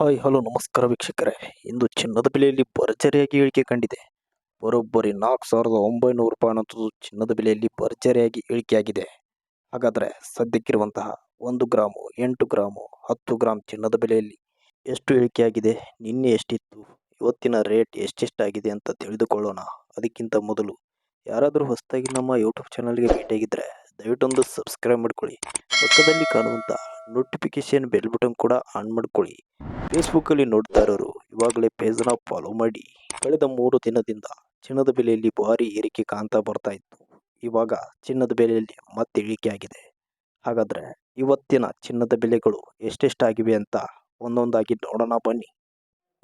Hi, hello, ನಮಸ್ಕಾರ ವೀಕ್ಷಕರೇ. ಇಂದು ಚಿನ್ನದ ಬೆಲೆಯಲ್ಲಿ ಭರ್ಜರಿಯಾಗಿ ಇಳಿಕೆ ಕಂಡಿದೆ. ಬರೋಬ್ಬರಿ ನಾಲ್ಕು ಸಾವಿರದ ಒಂಬೈನೂರು ರೂಪಾಯಿ ಅನ್ನೋದು ಚಿನ್ನದ ಬೆಲೆಯಲ್ಲಿ ಭರ್ಜರಿಯಾಗಿ ಇಳಿಕೆಯಾಗಿದೆ. ಹಾಗಾದರೆ ಸದ್ಯಕ್ಕಿರುವಂತಹ ಒಂದು ಗ್ರಾಮು, ಎಂಟು ಗ್ರಾಮು, ಹತ್ತು ಗ್ರಾಮ್ ಚಿನ್ನದ ಬೆಲೆಯಲ್ಲಿ ಎಷ್ಟು ಇಳಿಕೆಯಾಗಿದೆ, ನಿನ್ನೆ ಎಷ್ಟಿತ್ತು, ಇವತ್ತಿನ ರೇಟ್ ಎಷ್ಟೆಷ್ಟಾಗಿದೆ ಅಂತ ತಿಳಿದುಕೊಳ್ಳೋಣ. ಅದಕ್ಕಿಂತ ಮೊದಲು ಯಾರಾದರೂ ಹೊಸದಾಗಿ ನಮ್ಮ ಯೂಟ್ಯೂಬ್ ಚಾನಲ್ಗೆ ಭೇಟಿಯಾಗಿದ್ದರೆ ದಯವಿಟ್ಟೊಂದು ಸಬ್ಸ್ಕ್ರೈಬ್ ಮಾಡ್ಕೊಳ್ಳಿ. ಪಕ್ಕದಲ್ಲಿ ಕಾಣುವಂಥ ನೋಟಿಫಿಕೇಶನ್ ಬೆಲ್ ಬಟನ್ ಕೂಡ ಆನ್ ಮಾಡ್ಕೊಳ್ಳಿ. ಫೇಸ್ಬುಕ್ಕಲ್ಲಿ ನೋಡ್ತಾ ಇರೋರು ಇವಾಗಲೇ ಪೇಜನ್ನ ಫಾಲೋ ಮಾಡಿ. ಕಳೆದ ಮೂರು ದಿನದಿಂದ ಚಿನ್ನದ ಬೆಲೆಯಲ್ಲಿ ಭಾರಿ ಏರಿಕೆ ಕಾಣ್ತಾ ಬರ್ತಾ ಇತ್ತು. ಇವಾಗ ಚಿನ್ನದ ಬೆಲೆಯಲ್ಲಿ ಮತ್ತೆ ಇಳಿಕೆ ಆಗಿದೆ. ಹಾಗಾದರೆ ಇವತ್ತಿನ ಚಿನ್ನದ ಬೆಲೆಗಳು ಎಷ್ಟೆಷ್ಟಾಗಿವೆ ಅಂತ ಒಂದೊಂದಾಗಿ ನೋಡೋಣ ಬನ್ನಿ.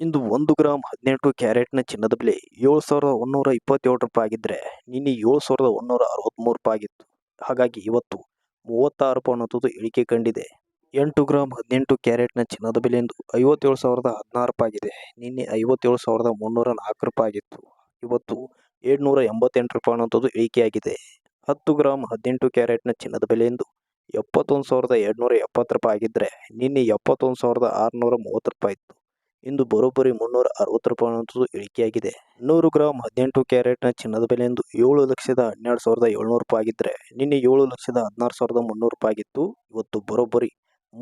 ಇಂದು ಒಂದು ಗ್ರಾಮ್ ಹದಿನೆಂಟು ಕ್ಯಾರೆಟ್ನ ಚಿನ್ನದ ಬೆಲೆ ಏಳು ಸಾವಿರದ ಒಂದೂರ ಇಪ್ಪತ್ತೇಳು ರೂಪಾಯಿ ಆಗಿದ್ದರೆ ನಿನ್ನೆ ಏಳು ಸಾವಿರದ ಒಂದೂರ ಅರವತ್ತ್ಮೂರು ರೂಪಾಯಿ ಆಗಿತ್ತು. ಹಾಗಾಗಿ ಇವತ್ತು ಮೂವತ್ತಾರು ರೂಪಾಯಿ ಅನ್ನೋದು ಇಳಿಕೆ ಕಂಡಿದೆ. ಎಂಟು ಗ್ರಾಮ್ ಹದಿನೆಂಟು ಕ್ಯಾರೆಟ್ನ ಚಿನ್ನದ ಬೆಲೆ ಇಂದು ಐವತ್ತೇಳು ಸಾವಿರದ ಹದಿನಾರು ರೂಪಾಯಿ ಆಗಿದೆ ನಿನ್ನೆ ಐವತ್ತೇಳು ಸಾವಿರದ ಮುನ್ನೂರ ನಾಲ್ಕು ರೂಪಾಯಿ ಆಗಿತ್ತು ಇವತ್ತು ಏಳ್ನೂರ ಎಂಬತ್ತೆಂಟು ರೂಪಾಯಿ ಅನ್ನೋಂಥದ್ದು ಇಳಿಕೆಯಾಗಿದೆ ಹತ್ತು ಗ್ರಾಮ್ ಹದಿನೆಂಟು ಕ್ಯಾರೆಟ್ನ ಚಿನ್ನದ ಬೆಲೆ ಇಂದು ಎಪ್ಪತ್ತೊಂದು ಸಾವಿರದ ಎರಡುನೂರ ಎಪ್ಪತ್ತು ರೂಪಾಯಿ ಆಗಿದ್ದರೆ ನಿನ್ನೆ ಎಪ್ಪತ್ತೊಂದು ಸಾವಿರದ ಆರುನೂರ ಮೂವತ್ತು ರೂಪಾಯಿ ಇತ್ತು ಇಂದು ಬರೋಬ್ಬರಿ ಮುನ್ನೂರ ಅರವತ್ತು ರೂಪಾಯಿ ಅನ್ನೋಂಥದ್ದು ಇಳಿಕೆಯಾಗಿದೆ ನೂರು ಗ್ರಾಮ್ ಹದಿನೆಂಟು ಕ್ಯಾರೆಟ್ನ ಚಿನ್ನದ ಬೆಲೆ ಎಂದು ಏಳು ಲಕ್ಷದ ಹನ್ನೆರಡು ಸಾವಿರದ ಏಳ್ನೂರು ರೂಪಾಯಿ ಆಗಿದ್ದರೆ ನಿನ್ನೆ ಏಳು ಲಕ್ಷದ ಹದಿನಾರು ಸಾವಿರದ ಮುನ್ನೂರು ರೂಪಾಯಿ ಆಗಿತ್ತು ಇವತ್ತು ಬರೋಬ್ಬರಿ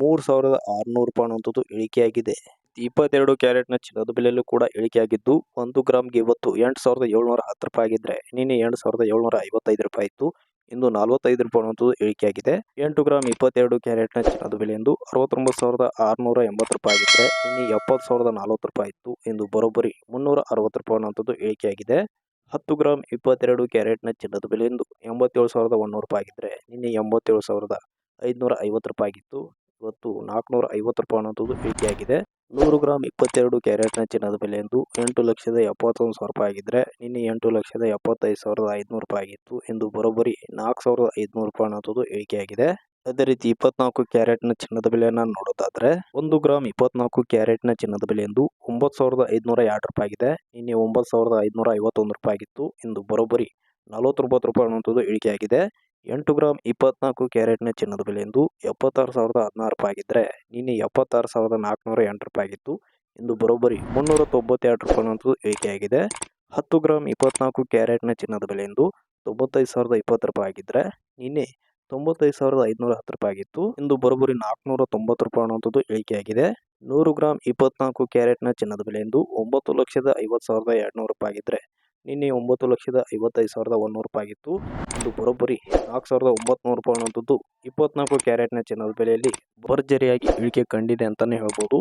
ಮೂರು ಸಾವಿರದ ಆರುನೂರು ರೂಪಾಯಿ ಅನ್ನುವಂಥದ್ದು ಇಳಿಕೆಯಾಗಿದೆ. ಇಪ್ಪತ್ತೆರಡು ಕ್ಯಾರೆಟ್ನ ಚಿನ್ನದ ಬೆಲೆಯಲ್ಲೂ ಕೂಡ ಇಳಿಕೆಯಾಗಿದ್ದು, ಒಂದು ಗ್ರಾಮ್ಗೆ ಇವತ್ತು ಎಂಟು ಸಾವಿರದ ಏಳ್ನೂರ ಹತ್ತು ರೂಪಾಯಿ ಆಗಿದ್ರೆ, ನಿನ್ನೆ ಎಂಟು ಸಾವಿರದ ಏಳ್ನೂರ ಐವತ್ತೈದು ರೂಪಾಯಿ ಇತ್ತು. ಇಂದು ನಲವತ್ತೈದು ರೂಪಾಯಿ ಅನ್ನುವಂಥದ್ದು ಇಳಿಕೆಯಾಗಿದೆ. ಎಂಟು ಗ್ರಾಮ್ ಇಪ್ಪತ್ತೆರಡು ಕ್ಯಾರೆಟ್ನ ಚಿನ್ನದ ಬೆಲೆ ಎಂದು ಅರವತ್ತೊಂಬತ್ತು ಸಾವಿರದ ಆರುನೂರ ಎಂಬತ್ತು ರೂಪಾಯಿ ಆಗಿದ್ದರೆ ನಿನ್ನೆ ಎಪ್ಪತ್ತು ಸಾವಿರದ ನಲವತ್ತು ರೂಪಾಯಿ ಇತ್ತು. ಇಂದು ಬರೋಬ್ಬರಿ ಮುನ್ನೂರ ಅರವತ್ತು ರೂಪಾಯಿ ಅನ್ನುವಂಥದ್ದು ಇಳಿಕೆಯಾಗಿದೆ. ಹತ್ತು ಗ್ರಾಮ್ ಇಪ್ಪತ್ತೆರಡು ಕ್ಯಾರೆಟ್ನ ಚಿನ್ನದ ಬೆಲೆ ಎಂದು ಎಂಬತ್ತೇಳು ಸಾವಿರದ ಒಂದೂರು ರೂಪಾಯಿ ಆಗಿದ್ರೆ, ನಿನ್ನೆ ಎಂಬತ್ತೇಳು ಸಾವಿರದ ಐದುನೂರ ಐವತ್ತು ರೂಪಾಯಿ ಆಗಿತ್ತು. ಇವತ್ತು ನಾಲ್ಕುನೂರ ಐವತ್ತು ರೂಪಾಯಿ ಅನ್ನೋಂಥದ್ದು ಭೇಟಿಯಾಗಿದೆ ನೂರು ಗ್ರಾಮ್ ಇಪ್ಪತ್ತೆರಡು ಕ್ಯಾರೆಟ್ನ ಚಿನ್ನದ ಬೆಲೆ ಎಂದು ಎಂಟು ಲಕ್ಷದ ಎಪ್ಪತ್ತೊಂದು ಸಾವಿರ ರೂಪಾಯಿ ಆಗಿದ್ದರೆ ನಿನ್ನೆ ಎಂಟು ಲಕ್ಷದ ಎಪ್ಪತ್ತೈದು ಸಾವಿರದ ಐದುನೂರು ರೂಪಾಯಿ ಆಗಿತ್ತು ಎಂದು ಬರೋಬ್ಬರಿ ನಾಲ್ಕು ಸಾವಿರದ ಐದುನೂರು ರೂಪಾಯಿ ಅನ್ನೋಂಥದ್ದು ಇಳಿಕೆಯಾಗಿದೆ ಅದೇ ರೀತಿ ಇಪ್ಪತ್ನಾಲ್ಕು ಕ್ಯಾರೆಟ್ನ ಚಿನ್ನದ ಬೆಲೆಯನ್ನು ನೋಡೋದಾದರೆ ಒಂದು ಗ್ರಾಮ್ ಇಪ್ಪತ್ನಾಲ್ಕು ಕ್ಯಾರೆಟ್ನ ಚಿನ್ನದ ಬೆಲೆ ಎಂದು ಒಂಬತ್ತು ಸಾವಿರದ ಐದುನೂರ ಎರಡು ರೂಪಾಯಿ ಆಗಿದೆ. ನಿನ್ನೆ ಒಂಬತ್ತು ಸಾವಿರದ ಐದುನೂರ ಐವತ್ತೊಂದು ರೂಪಾಯಿ ಆಗಿತ್ತು ಇಂದು ಬರೋಬ್ಬರಿ ನಲವತ್ತೊಂಬತ್ತು ರೂಪಾಯಿ ಅನ್ನುವಂಥದ್ದು ಇಳಿಕೆಯಾಗಿದೆ ಎಂಟು ಗ್ರಾಮ್ ಇಪ್ಪತ್ನಾಲ್ಕು ಕ್ಯಾರೆಟ್ನ ಚಿನ್ನದ ಬೆಲೆ ಎಂದು ಎಪ್ಪತ್ತಾರು ಸಾವಿರದ ಹದಿನಾರು ರೂಪಾಯಿ ಆಗಿದ್ದರೆ ನಿನ್ನೆ ಎಪ್ಪತ್ತಾರು ಸಾವಿರದ ನಾಲ್ಕುನೂರ ಎಂಟು ರೂಪಾಯಿ ಆಗಿತ್ತು. ಇಂದು ಬರೋಬ್ಬರಿ ಮುನ್ನೂರ ತೊಂಬತ್ತೆರಡು ರೂಪಾಯಿ ಏರಿಕೆಯಾಗಿದೆ. ಹತ್ತು ಗ್ರಾಮ್ ಇಪ್ಪತ್ನಾಲ್ಕು ಕ್ಯಾರೆಟ್ನ ಚಿನ್ನದ ಬೆಲೆ ಎಂದು ತೊಂಬತ್ತೈದು ಸಾವಿರದ ಇಪ್ಪತ್ತು ರೂಪಾಯಿ ಆಗಿದ್ದರೆ ನಿನ್ನೆ ತೊಂಬತ್ತೈದು ಸಾವಿರದ ಐದುನೂರ ಹತ್ತು ರೂಪಾಯಿ ಆಗಿತ್ತು. ಇಂದು ಬರೋಬ್ಬರಿ ನಾಲ್ಕುನೂರ ತೊಂಬತ್ತು ರೂಪಾಯಿ ಅನ್ನುವಂಥದ್ದು ಇಳಿಕೆಯಾಗಿದೆ ನೂರು ಗ್ರಾಮ್ ಇಪ್ಪತ್ನಾಲ್ಕು ಕ್ಯಾರೆಟ್ನ ಚಿನ್ನದ ಬೆಲೆ ಎಂದು ಒಂಬತ್ತು ಲಕ್ಷದ ಐವತ್ತು ಸಾವಿರದ ಎರಡುನೂರು ರೂಪಾಯಿ ಆಗಿದ್ದರೆ ನಿನ್ನೆ ಒಂಬತ್ತು ಲಕ್ಷದ ಐವತ್ತೈದು ಸಾವಿರದ ಒಂದುನೂರು ರೂಪಾಯಿ ಆಗಿತ್ತು. ಇದು ಬರೋಬ್ಬರಿ ನಾಲ್ಕು ಸಾವಿರದ ಒಂಬತ್ನೂರು ರೂಪಾಯಿ ಅನ್ನೋಂಥದ್ದು ಇಪ್ಪತ್ನಾಲ್ಕು ಕ್ಯಾರೆಟ್ನ ಚಿನ್ನದ ಬೆಲೆಯಲ್ಲಿ ಭರ್ಜರಿಯಾಗಿ ಇಳಿಕೆ ಕಂಡಿದೆ ಅಂತಲೇ ಹೇಳ್ಬೋದು.